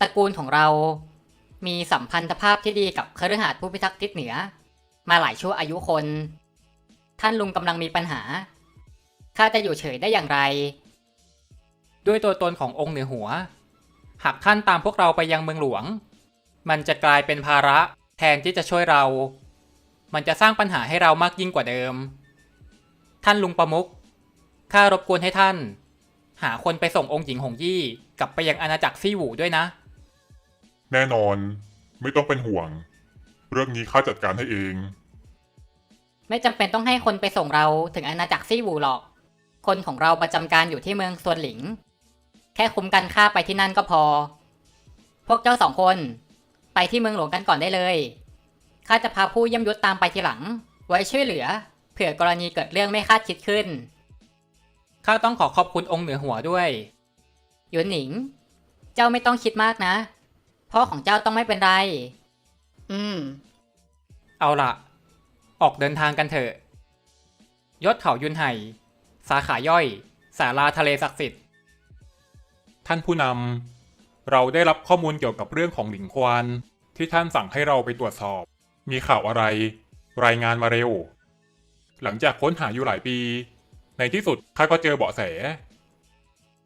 ตระกูลของเรา มีสัมพันธภาพที่ดีกับคฤหาสน์ผู้พิทักษ์ทิศเหนือ มาหลายชั่วอายุคน ท่านลุงกำลังมีปัญหา ข้าจะอยู่เฉยได้อย่างไร ด้วยตัวตนขององค์เหนือหัว หากท่านตามพวกเราไปยังเมืองหลวง มันจะกลายเป็นภาระแทนที่จะช่วยเรา มันจะสร้างปัญหาให้เรามากยิ่งกว่าเดิม ท่านลุงประมุกข้ารบกวนให้ท่าน หาคนไปส่งองค์หญิงหงยี่ กลับไปยังอาณาจักรซี่หวูด้วยนะ แน่นอน ไม่ต้องเป็นห่วง เรื่องนี้ข้าจัดการให้เอง ไม่จำเป็นต้องให้คนไปส่งเราถึงอาณาจักรซี่หวูหรอก คนของเราประจำการอยู่ที่เมืองซวนหลิง แค่คุมกันข้าไปที่นั่นก็พอ พวกเจ้าสองคน ไปที่เมืองหลวงกันก่อนได้เลยข้าจะพาผู้เยี่ยมยศตามไปทีหลัง ไว้ช่วยเหลือ เผื่อกรณีเกิดเรื่องไม่คาดคิดขึ้น ข้าต้องขอขอบคุณองค์เหนือหัวด้วย หยวนหนิง เจ้าไม่ต้องคิดมากนะ พ่อของเจ้าต้องไม่เป็นไร อืม เอาละออกเดินทางกันเถอะยศเขายุนไห่ สาขาย่อย สาราทะเลศักดิ์สิทธิ์ ท่านผู้นำ เราได้รับข้อมูลเกี่ยวกับเรื่องของหลิงควาน ที่ท่านสั่งให้เราไปตรวจสอบ มีข่าวอะไร รายงานมาเร็ว หลังจากค้นหาอยู่หลายปี ในที่สุดข้าก็เจอเบาะแส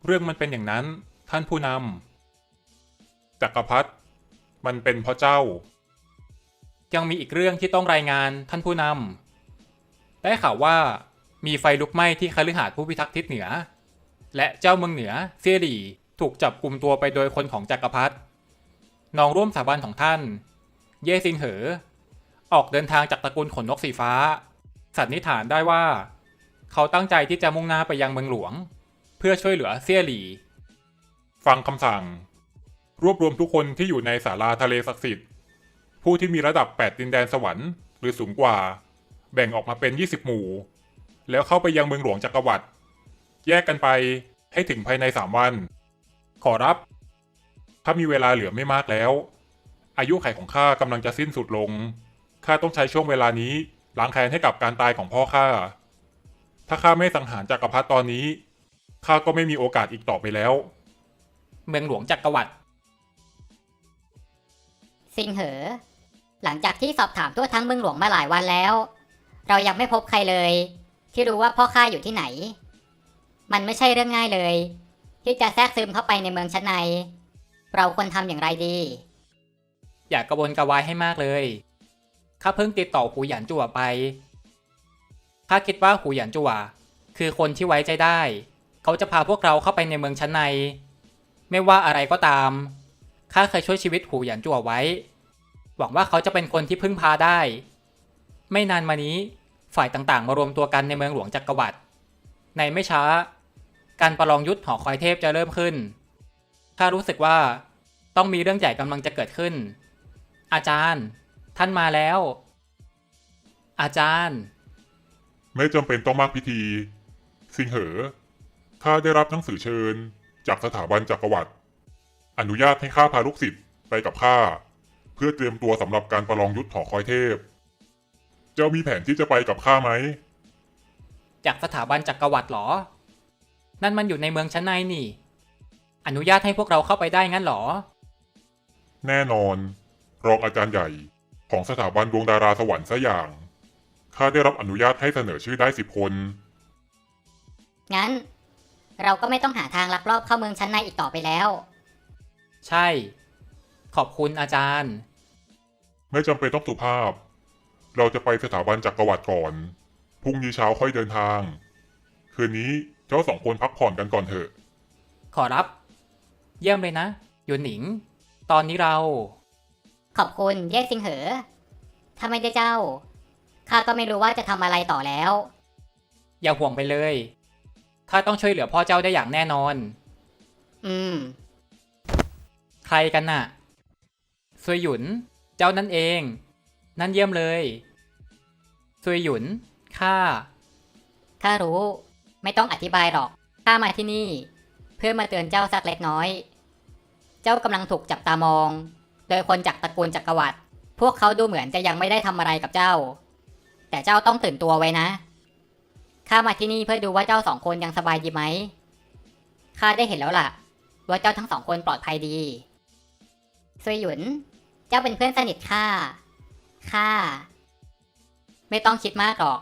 เรื่องมันเป็นอย่างนั้น ท่านผู้นำ จักรพรรดิมันเป็นเพราะเจ้า ยังมีอีกเรื่องที่ต้องรายงานท่านผู้นำได้ข่าวว่ามีไฟลุกไหม้ที่คฤหาสน์ผู้พิทักษ์ทิศเหนือ และเจ้าเมืองเหนือเซียหลี่ถูกจับกลุ่มตัวไปโดยคนของจักรพรรดิน้องร่วมสถาบันของท่าน เย่ซินเหอ ออกเดินทางจากตระกูลขนนกสีฟ้า สันนิษฐานได้ว่า เขาตั้งใจที่จะมุ่งหน้าไปยังเมืองหลวง เพื่อช่วยเหลือเซียหลี ฟังคำสั่ง รวบรวมทุกคนที่อยู่ในศาลาทะเลศักดิ์สิทธิ์ ผู้ที่มีระดับ 8 ดินแดนสวรรค์หรือสูงกว่า แบ่งออกมาเป็น 20 หมู่ แล้วเข้าไปยังเมืองหลวงจักรวรรดิแยกกันไปให้ถึงภายใน 3 วัน ขอรับ ถ้ามีเวลาเหลือไม่มากแล้ว อายุไขของข้ากำลังจะสิ้นสุดลง ข้าต้องใช้ช่วงเวลานี้ล้างแค้นให้กับการตายของพ่อข้า ถ้าข้าไม่สังหารจักรพรรดิตอนนี้ ข้าก็ไม่มีโอกาสอีกต่อไปแล้ว เมืองหลวงจักรวรรดิ สิงเหอ หลังจากที่สอบถามทั่วทั้งเมืองหลวงมาหลายวันแล้ว เรายังไม่พบใครเลย ที่รู้ว่าพ่อข้าอยู่ที่ไหน มันไม่ใช่เรื่องง่ายเลย ที่จะแทรกซึมเข้าไปในเมืองชั้นใน เราควรทำอย่างไรดี อย่ากระวนกระวายให้มากเลย ข้าเพิ่งติดต่อหูหยันจั่วไป ข้าคิดว่าหูหยันจั่วคือคนที่ไว้ใจได้ เขาจะพาพวกเราเข้าไปในเมืองชั้นใน ไม่ว่าอะไรก็ตาม ข้าเคยช่วยชีวิตหูหยันจั่วไว้ หวังว่าเขาจะเป็นคนที่พึ่งพาได้ ไม่นานมานี้ ฝ่ายต่างๆ มารวมตัวกันในเมืองหลวงจักรวรรดิ ในไม่ช้า การประลองยุทธหอคอยเทพจะเริ่มขึ้น ข้ารู้สึกว่าต้องมีเรื่องใหญ่กำลังจะเกิดขึ้น อาจารย์ ท่านมาแล้ว อาจารย์ ไม่จำเป็นต้องมากพิธี สิงเหอข้าได้รับหนังสือเชิญ จากสถาบันจักรวรรดิ อนุญาตให้ข้าพาลูกศิษย์ไปกับข้าเพื่อเตรียมตัวสำหรับการประลองยุทธหอคอยเทพ เจ้ามีแผนที่จะไปกับข้าไหม จากสถาบันจักรวรรดิเหรอ นั่นมันอยู่ในเมืองชั้นในนี่ อนุญาตให้พวกเราเข้าไปได้งั้นเหรอ แน่นอน รองอาจารย์ใหญ่ของสถาบันดวงดาราสวรรค์ซะอย่าง ข้าได้รับอนุญาตให้เสนอชื่อได้สิบคน งั้น เราก็ไม่ต้องหาทางลักลอบเข้าเมืองชั้นในอีกต่อไปแล้ว ใช่ ขอบคุณอาจารย์ ไม่จำเป็นต้องสุภาพ เราจะไปสถาบันจักรวรรดิก่อน พรุ่งนี้เช้าค่อยเดินทาง คืนนี้เจ้าสองคนพักผ่อนกันก่อนเถอะ ขอรับ เยี่ยมเลยนะหยวนหนิง ตอนนี้เรา ขอบคุณเย่สิงเหอถ้าไม่ได้เจ้า ข้าก็ไม่รู้ว่าจะทำอะไรต่อแล้ว อย่าห่วงไปเลย ข้าต้องช่วยเหลือพ่อเจ้าได้อย่างแน่นอน อืม ใครกันน่ะซวยหยุน เจ้านั่นเอง นั่นเยี่ยมเลยซวยหยุน ข้า ข้ารู้ ไม่ต้องอธิบายหรอก ข้ามาที่นี่ เพื่อมาเตือนเจ้าสักเล็กน้อย เจ้ากำลังถูกจับตามอง โดยคนจากตระกูลจักรวรรดิ พวกเขาดูเหมือนจะยังไม่ได้ทำอะไรกับเจ้า แต่เจ้าต้องตื่นตัวไว้นะ ข้ามาที่นี่เพื่อดูว่าเจ้าสองคนยังสบายดีไหม ข้าได้เห็นแล้วล่ะ ว่าเจ้าทั้งสองคนปลอดภัยดี ซุยหยุน เจ้าเป็นเพื่อนสนิทข้า ข้า ไม่ต้องคิดมากหรอก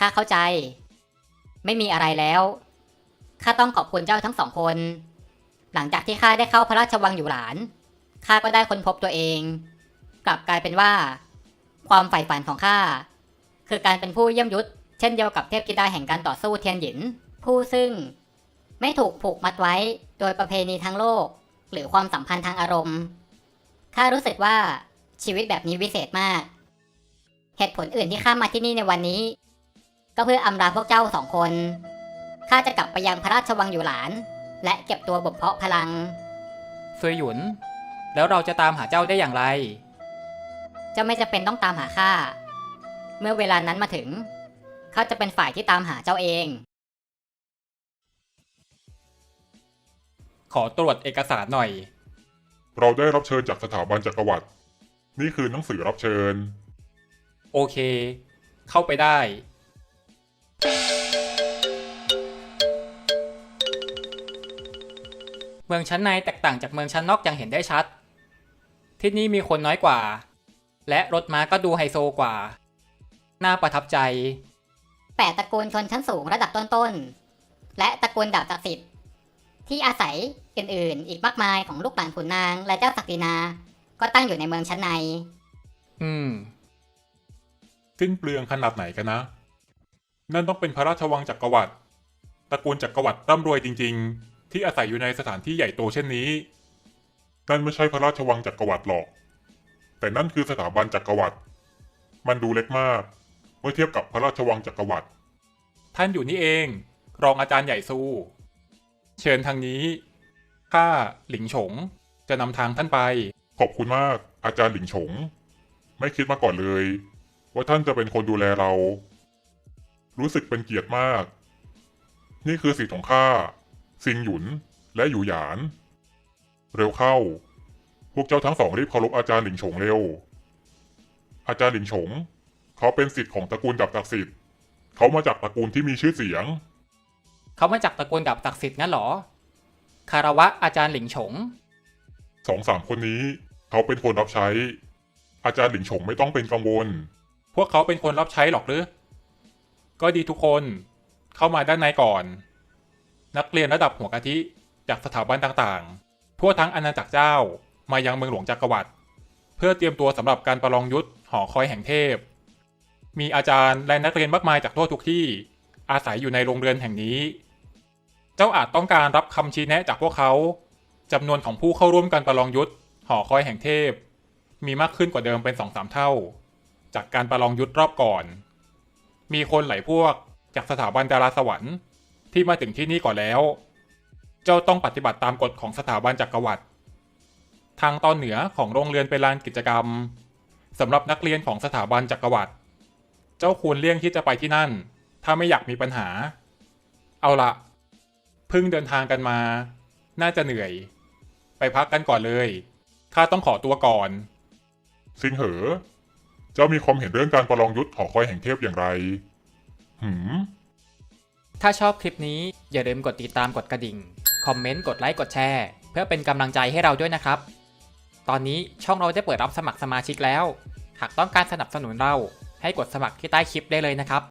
ข้าเข้าใจ ไม่มีอะไรแล้ว ข้าต้องขอบคุณเจ้าทั้งสองคน หลังจากที่ข้าได้เข้าพระราชวังอยู่หลาน ข้าก็ได้ค้นพบตัวเอง กลับกลายเป็นว่า ความใฝ่ฝันของข้า คือการเป็นผู้เยี่ยมยุทธเช่นเดียวกับเทพธิดาแห่งการต่อสู้เทียนหยิน ผู้ซึ่งไม่ถูกผูกมัดไว้โดยประเพณีทั้งโลก หรือความสัมพันธ์ทางอารมณ์ ข้ารู้สึกว่าชีวิตแบบนี้วิเศษมาก เหตุผลอื่นที่ข้ามาที่นี่ในวันนี้ ก็เพื่ออำลาพวกเจ้าสองคน ข้าจะกลับไปยังพระราชวังอยู่หลาน และเก็บตัวบ่มเพาะพลังซุยหยุน แล้วเราจะตามหาเจ้าได้อย่างไร เจ้าไม่จำเป็นต้องตามหาข้า เมื่อเวลานั้นมาถึง ข้าจะเป็นฝ่ายที่ตามหาเจ้าเอง ขอตรวจเอกสารหน่อย เราได้รับเชิญจากสถาบันจักรวรรดินี่คือหนังสือรับเชิญ โอเค เข้าไปได้ เมืองชั้นในแตกต่างจากเมืองชั้นนอกอย่างเห็นได้ชัด ที่นี่มีคนน้อยกว่า และรถม้าก็ดูไฮโซกว่า น่าประทับใจ แปดตระกูลชนชั้นสูงระดับต้นๆ และตระกูลดาบศักดิ์สิทธิ์ ที่อาศัยอื่นๆ อีกมากมายของลูกหลานขุนนางและเจ้าศักดินา ก็ตั้งอยู่ในเมืองชั้นใน อืม สิ้นเปลืองขนาดไหนกันนะ นั่นต้องเป็นพระราชวังจักรวรรดิตระกูลจักรวรรดิร่ำรวยจริง ๆ ที่อาศัยอยู่ในสถานที่ใหญ่โตเช่นนี้ นั่นไม่ใช่พระราชวังจักรวรรดิหรอก แต่นั่นคือสถาบันจักรวรรดิมันดูเล็กมาก เมื่อเทียบกับพระราชวังจักรวรรดิท่านอยู่นี่เอง รองอาจารย์ใหญ่ซู เชิญทางนี้ ข้าหลิงฉง จะนำทางท่านไป ขอบคุณมาก อาจารย์หลิงฉง ไม่คิดมาก่อนเลย ว่าท่านจะเป็นคนดูแลเรา รู้สึกเป็นเกียรติมาก นี่คือสิทธิ์ของข้าซิงหยุนและหยูหยาน เร็วเข้า พวกเจ้าทั้งสองรีบเคารพอาจารย์หลิงฉงเร็ว อาจารย์หลิงฉง เขาเป็นสิทธิ์ของตระกูลดับศักดิ์สิทธิ์เขามาจากตระกูลที่มีชื่อเสียง เขามาจากตระกูลดับศักดิ์สิทธิ์งั้นเหรอ คารวะอาจารย์หลิงฉง สองสามคนนี้ เขาเป็นคนรับใช้ อาจารย์หลิงฉงไม่ต้องเป็นกังวล พวกเขาเป็นคนรับใช้หรอกหรือ ก็ดีทุกคน เข้ามาด้านในก่อน นักเรียนระดับหัวกะทิจากสถาบันต่างๆ ทั่วทั้งอาณาจักรเจ้ามายังเมืองหลวงจักรวรรดิเพื่อเตรียมตัวสำหรับการประลองยุทธหอคอยแห่งเทพ มีอาจารย์และนักเรียนมากมายจากทั่วทุกที่ อาศัยอยู่ในโรงเรือนแห่งนี้ เจ้าอาจต้องการรับคำชี้แนะจากพวกเขาจำนวนของผู้เข้าร่วมการประลองยุทธหอคอยแห่งเทพ มีมากขึ้นกว่าเดิมเป็นสองสามเท่า จากการประลองยุทธรอบก่อน มีคนหลายพวกจากสถาบันดาราสวรรค์ที่มาถึงที่นี่ก่อนแล้ว เจ้าต้องปฏิบัติตามกฎของสถาบันจักรวรรดิทางตอนเหนือของโรงเรียนเป็นลานกิจกรรมสำหรับนักเรียนของสถาบันจักรวรรดิเจ้าควรเลี่ยงที่จะไปที่นั่น ถ้าไม่อยากมีปัญหา เอาละ เพิ่งเดินทางกันมา น่าจะเหนื่อย ไปพักกันก่อนเลย ข้าต้องขอตัวก่อนซิงเหอ เจ้ามีความเห็นเรื่องการประลองยุทธหอคอยแห่งเทพอย่างไร หืม ถ้าชอบคลิปนี้อย่าลืมกดติดตามกดกระดิ่ง คอมเมนต์ กดไลค์ กดแชร์ เพื่อเป็นกำลังใจให้เราด้วยนะครับ ตอนนี้ช่องเราได้เปิดรับสมัครสมาชิกแล้ว หากต้องการสนับสนุนเราให้กดสมัครที่ใต้คลิปได้เลยนะครับ